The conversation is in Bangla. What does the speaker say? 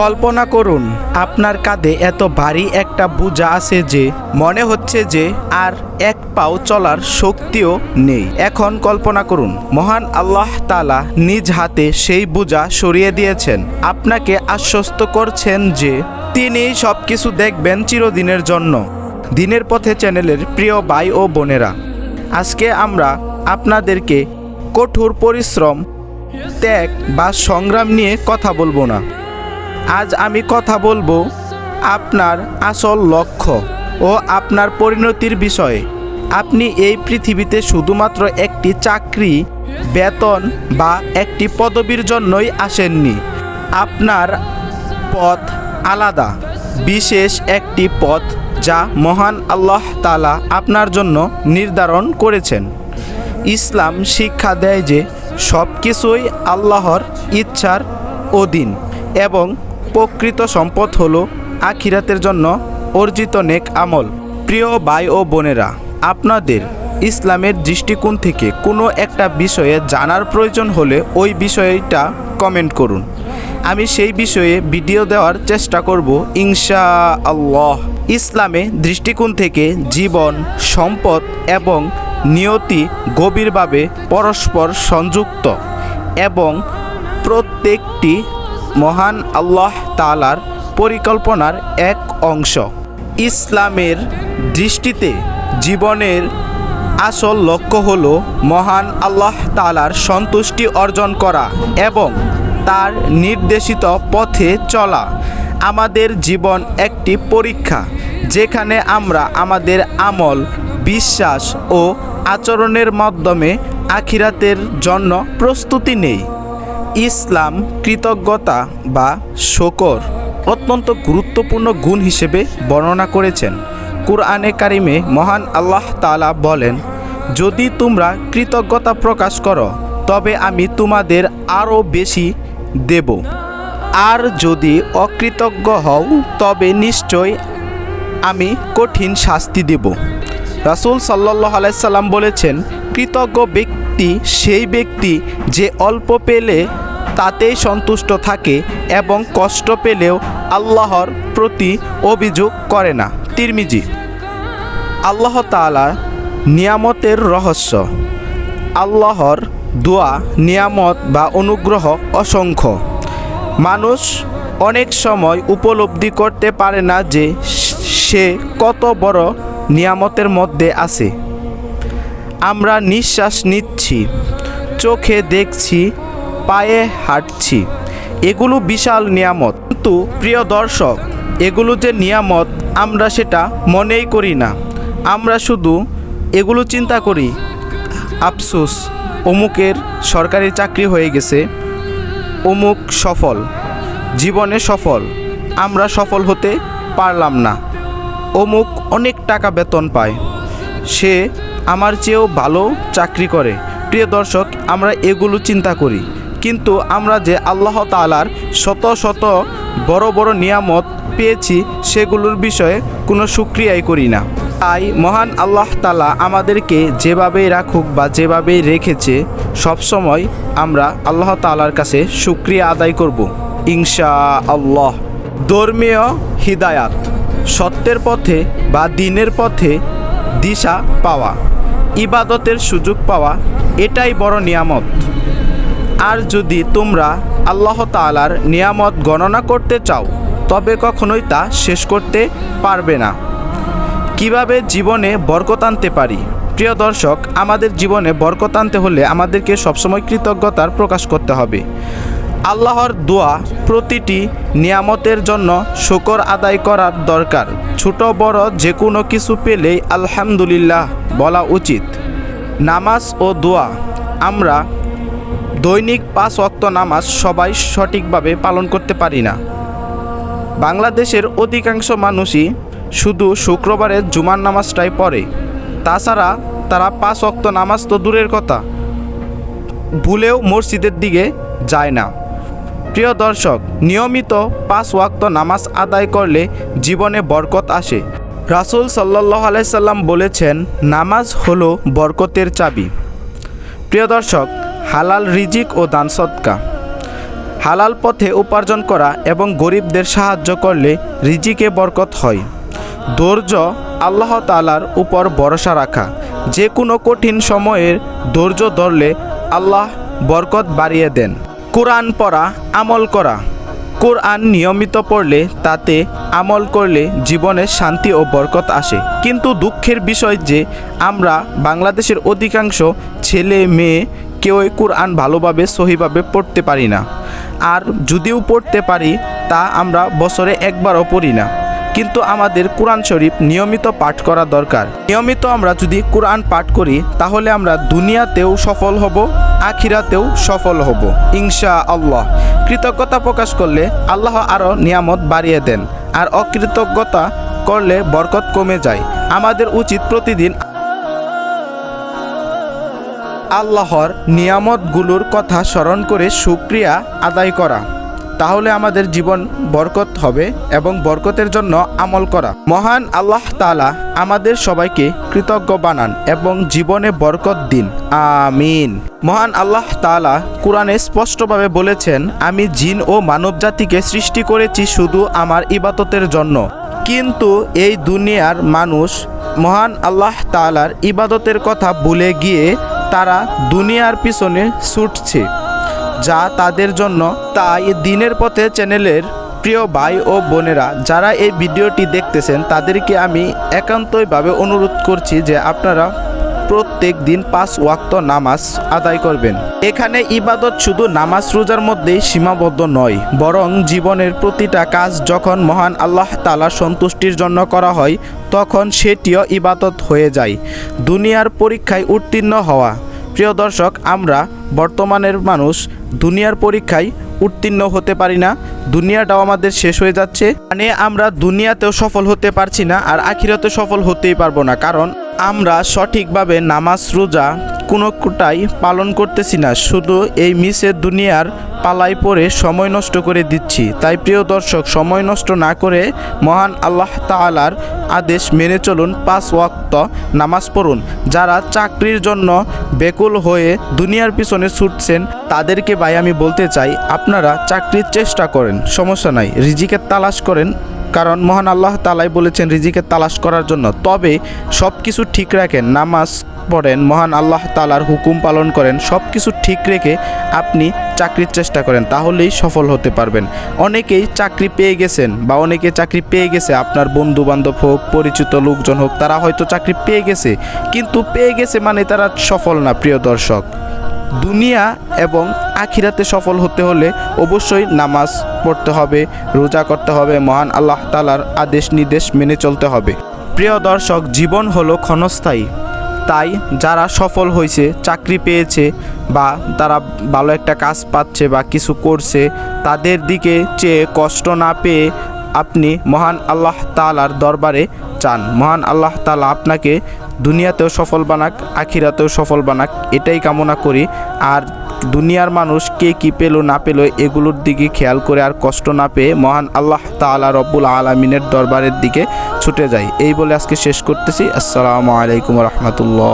কল্পনা করুন, আপনার কাঁধে এত ভারী একটা বোঝা আছে যে, মনে হচ্ছে যে আর এক পাও চলার শক্তিও নেই। এখন কল্পনা করুন, মহান আল্লাহ তালা নিজ হাতে সেই বোঝা সরিয়ে দিয়েছেন। আপনাকে আশ্বস্ত করছেন যে, তিনি সব কিছু দেখবেন চিরদিনের জন্য। দিনের পথে চ্যানেলের প্রিয় ভাই ও বোনেরা, আজকে আমরা আপনাদেরকে কঠোর পরিশ্রম, ত্যাগ বা সংগ্রাম নিয়ে কথা বলব না। আজ আমি কথা বলব আপনার আসল লক্ষ্য ও আপনার পরিণতির বিষয়ে। আপনি এই পৃথিবীতে শুধুমাত্র একটি চাকরি, বেতন বা একটি পদবীর জন্যই আসেননি। আপনার পথ আলাদা, বিশেষ একটি পথ যা মহান আল্লাহ তালা আপনার জন্য নির্ধারণ করেছেন। ইসলাম শিক্ষা দেয় যে সব কিছুই আল্লাহর ইচ্ছার অধীন এবং প্রকৃত সম্পদ হল আখিরাতের জন্য অর্জিত নেক আমল। প্রিয় ভাই ও বোনেরা, আপনাদের ইসলামের দৃষ্টিকোণ থেকে কোনো একটা বিষয়ে জানার প্রয়োজন হলে ওই বিষয়টা কমেন্ট করুন। আমি সেই বিষয়ে ভিডিও দেওয়ার চেষ্টা করব ইনশা আল্লাহ ইসলামে দৃষ্টিকোণ থেকে জীবন, সম্পদ এবং নিয়তি গভীরভাবে পরস্পর সংযুক্ত এবং প্রত্যেকটি মহান আল্লাহ তালার পরিকল্পনার এক অংশ। ইসলামের দৃষ্টিতে জীবনের আসল লক্ষ্য হল মহান আল্লাহ তালার সন্তুষ্টি অর্জন করা এবং তার নির্দেশিত পথে চলা। আমাদের জীবন একটি পরীক্ষা, যেখানে আমরা আমাদের আমল, বিশ্বাস ও আচরণের মাধ্যমে আখিরাতের জন্য প্রস্তুতি নেই। ইসলাম, কৃতজ্ঞতা বা শকর অত্যন্ত গুরুত্বপূর্ণ গুণ হিসেবে বর্ণনা করেছেন। কুরআনে কারিমে মহান আল্লাহ তালা বলেন, যদি তোমরা কৃতজ্ঞতা প্রকাশ করো, তবে আমি তোমাদের আরও বেশি দেব। আর যদি অকৃতজ্ঞ হও, তবে নিশ্চয় আমি কঠিন শাস্তি দেব। রাসূল সাল্লাহ আলাইসাল্লাম বলেছেন, কৃতজ্ঞ ব্যক্তি সেই ব্যক্তি যে অল্প পেলে তাতেই সন্তুষ্ট থাকে এবং কষ্ট পেলেও আল্লাহর প্রতি অভিযোগ করে না। তিরমিজি, আল্লাহ তাআলা নিয়ামতের রহস্য। আল্লাহর দোয়া, নিয়ামত বা অনুগ্রহ অসংখ্য। মানুষ অনেক সময় উপলব্ধি করতে পারে না যে সে কত বড় নিয়ামতের মধ্যে আছে। আমরা নিঃশ্বাস নিচ্ছি, চোখে দেখছি, পায়ে হাঁটছি। এগুলো বিশাল নিয়ামত। কিন্তু প্রিয় দর্শক, এগুলো যে নিয়ামত, আমরা সেটা মনেই করি না। আমরা শুধু এগুলো চিন্তা করি, আফসোস, অমুকের সরকারি চাকরি হয়ে গেছে, অমুক সফল, জীবনে সফল, আমরা সফল হতে পারলাম না। অমুক অনেক টাকা বেতন পায়, সে আমার চেয়েও ভালো চাকরি করে। প্রিয় দর্শক, আমরা এগুলো চিন্তা করি। কিন্তু আমরা যে আল্লাহ তালার শত শত বড় বড় নিয়ামত পেয়েছি, সেগুলোর বিষয়ে কোনো সুক্রিয়াই করি না। তাই মহান আল্লাহ তালা আমাদেরকে যেভাবেই রাখুক বা যেভাবেই রেখেছে, সবসময় আমরা আল্লাহ তালার কাছে সুক্রিয়া আদায় করব। ইনশা আল্লাহ ধর্মীয় হিদায়াত, সত্যের পথে বা দিনের পথে দিশা পাওয়া। ইবাদতের সুযোগ পাওয়া, এটাই বড় নিয়ামত। আর যদি তোমরা আল্লাহ তালার নিয়ামত গণনা করতে চাও, তবে কখনোই তা শেষ করতে পারবে না। কীভাবে জীবনে বরকত আনতে পারি? প্রিয় দর্শক, আমাদের জীবনে বরকত আনতে হলে আমাদেরকে সবসময় কৃতজ্ঞতার প্রকাশ করতে হবে। আল্লাহর দোয়া প্রতিটি নিয়ামতের জন্য শুকর আদায় করার দরকার। ছোট বড় যে কোনো কিছু পেলেই আলহামদুলিল্লাহ বলা উচিত। নামাজ ও দোয়া। আমরা দৈনিক পাঁচ অক্ত নামাজ সবাই সঠিকভাবে পালন করতে পারি না। বাংলাদেশের অধিকাংশ মানুষই শুধু শুক্রবারের জুমার নামাজটাই পড়ে। তাছাড়া তারা পাঁচ অক্ত নামাজ তো দূরের কথা। ভুলেও মসজিদের দিকে যায় না। প্রিয় দর্শক, নিয়মিত পাঁচ ওয়াক্ত নামাজ আদায় করলে জীবনে বরকত আসে। রাসুল সাল্লাহ আলাইসাল্লাম বলেছেন, নামাজ হলো বরকতের চাবি। প্রিয় দর্শক, হালাল রিজিক ও দান সৎকা। হালাল পথে উপার্জন করা এবং গরিবদের সাহায্য করলে রিজিকে বরকত হয়। ধৈর্য আল্লাহ তালার উপর ভরসা রাখা। যে কোনো কঠিন সময়ের ধৈর্য ধরলে আল্লাহ বরকত বাড়িয়ে দেন। কোরআন পড়া, আমল করা। কোরআন নিয়মিত পড়লে তাতে আমল করলে জীবনে শান্তি ও বরকত আসে। কিন্তু দুঃখের বিষয় যে, আমরা বাংলাদেশের অধিকাংশ ছেলে মেয়ে কেউই কোরআন ভালোভাবে, সহিভাবে পড়তে পারি না। আর যদিও পড়তে পারি, তা আমরা বছরে একবারও পড়ি না। কিন্তু আমাদের কোরআন শরীফ নিয়মিত পাঠ করা দরকার। নিয়মিত আমরা যদি কোরআন পাঠ করি, তাহলে আমরা দুনিয়াতেও সফল হব, আখিরাতেও সফল হব ইনশা আল্লাহ কৃতজ্ঞতা প্রকাশ করলে আল্লাহ আরও নিয়ামত বাড়িয়ে দেন, আর অকৃতজ্ঞতা করলে বরকত কমে যায়। আমাদের উচিত প্রতিদিন আল্লাহর নিয়ামতগুলোর কথা স্মরণ করে সুক্রিয়া আদায় করা। তাহলে আমাদের জীবন বরকত হবে এবং বরকতের জন্য আমল করা। মহান আল্লাহ তালা আমাদের সবাইকে কৃতজ্ঞ বানান এবং জীবনে বরকত দিন। আমিন। মহান আল্লাহ তালা কোরআনে স্পষ্টভাবে বলেছেন, আমি জিন ও মানব জাতিকে সৃষ্টি করেছি শুধু আমার ইবাদতের জন্য। কিন্তু এই দুনিয়ার মানুষ মহান আল্লাহ তালার ইবাদতের কথা ভুলে গিয়ে তারা দুনিয়ার পিছনে ছুটছে। যা তাদের জন্য। তাই দিনের পথে চ্যানেলের প্রিয় ভাই ও বোনেরা, যারা এই ভিডিওটি দেখতেছেন, তাদেরকে আমি একান্তইভাবে অনুরোধ করছি যে আপনারা প্রত্যেক দিন পাঁচ ওয়াক্ত নামাজ আদায় করবেন। এখানে ইবাদত শুধু নামাজ রোজার মধ্যেই সীমাবদ্ধ নয়, বরং জীবনের প্রতিটা কাজ যখন মহান আল্লাহ তালা সন্তুষ্টির জন্য করা হয়, তখন সেটিও ইবাদত হয়ে যায়। দুনিয়ার পরীক্ষায় উত্তীর্ণ হওয়া প্রিয় দর্শক, আমরা বর্তমানের মানুষ, দুনিয়ার পরীক্ষায় উত্তীর্ণ হতে পারি না, দুনিয়াটাও আমাদের শেষ হয়ে যাচ্ছে। মানে আমরা দুনিয়াতেও সফল হতে পারছি না আর আখিরাতে সফল হতেই পারব না, কারণ আমরা সঠিকভাবে নামাজ, রোজা কোনোটাই পালন করতেছি না, শুধু এই মিসের দুনিয়ার পালাই পরে সময় নষ্ট করে দিচ্ছি। তাই প্রিয় দর্শক, সময় নষ্ট না করে মহান আল্লাহ তাআলার আদেশ মেনে চলুন পাঁচ ওয়াক্ত নামাজ পড়ুন। যারা চাকরির জন্য বেকুল হয়ে দুনিয়ার পিছনে ছুটছেন, তাদেরকে ভাই আমি বলতে চাই, আপনারা চাকরির চেষ্টা করেন, সমস্যা নাই রিজিকের তালাশ করেন। কারণ মহান আল্লাহ তালাই বলেছেন রিজিকের তালাশ করার জন্য। তবে সব কিছু ঠিক রাখেন, নামাজ পড়েন, মহান আল্লাহ তালার হুকুম পালন করেন সব কিছু ঠিক রেখে আপনি চাকরির চেষ্টা করেন, তাহলেই সফল হতে পারবেন। অনেকেই চাকরি পেয়ে গেছেন বা অনেকে চাকরি পেয়ে গেছে, আপনার বন্ধু বান্ধব হোক, পরিচিত লোকজন হোক, তারা হয়তো চাকরি পেয়ে গেছে, কিন্তু পেয়ে গেছে মানে তারা সফল না, প্রিয় দর্শক। দুনিয়া এবং আখিরাতে সফল হতে হলে অবশ্যই নামাজ পড়তে হবে, রোজা করতে হবে, মহান আল্লাহ তালার আদেশ নির্দেশ মেনে চলতে হবে। প্রিয় দর্শক, জীবন হলো ক্ষণস্থায়ী। তাই যারা সফল হয়েছে, চাকরি পেয়েছে বা তারা ভালো একটা কাজ পাচ্ছে বা কিছু করছে, তাদের দিকে চেয়ে কষ্ট না পেয়ে আপনি মহান আল্লাহ তালার দরবারে চান। মহান আল্লাহ তালা আপনাকে দুনিয়াতেও সফল বানাক, আখিরাতেও সফল বানাক, এটাই কামনা করি। আর দুনিয়ার মানুষ কে কী পেল না পেল এগুলোর দিকে খেয়াল করে আর কষ্ট না পেয়ে মহান আল্লাহ তালা রব্বুল আলমিনের দরবারের দিকে ছুটে যায় এই বলে আজকে শেষ করতেছি। আসসালামু আলাইকুম রহমতুল্লাহ।